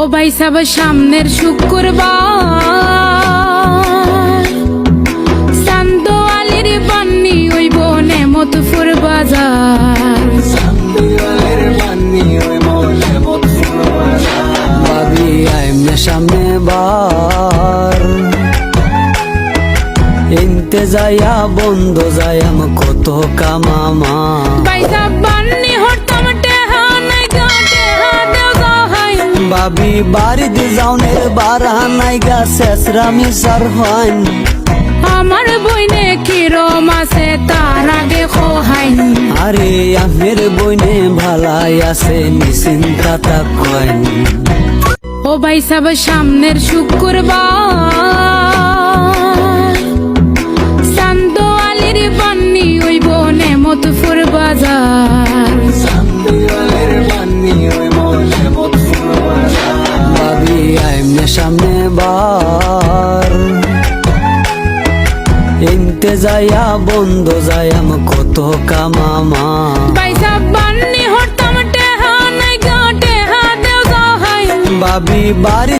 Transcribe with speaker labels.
Speaker 1: ও ভাই সাব সামনের শুক্রবার চান্দ আলির বান্নি ওই বনে মতফুর বাজার।
Speaker 2: সামনে বার। ইনতে যাইয়া বন্ধ যাইয়াম কত কামামা যাওনের গা শেষরামি সার হয়
Speaker 1: আমার বইনে কিরম আছে তার আগে খোহাইন।
Speaker 2: আরে আমের বইনে ভালাই আছে নিশ্চিন্তা তা
Speaker 1: ও ভাই সাব সামনের শুক্রবার চান্দ আলির বান্নি ওই বনে মতফুর বাজার।
Speaker 2: সামনে বার। ইনতে যায়া বন্ধ যায়াম কত কামামা ভাবি বাড়ি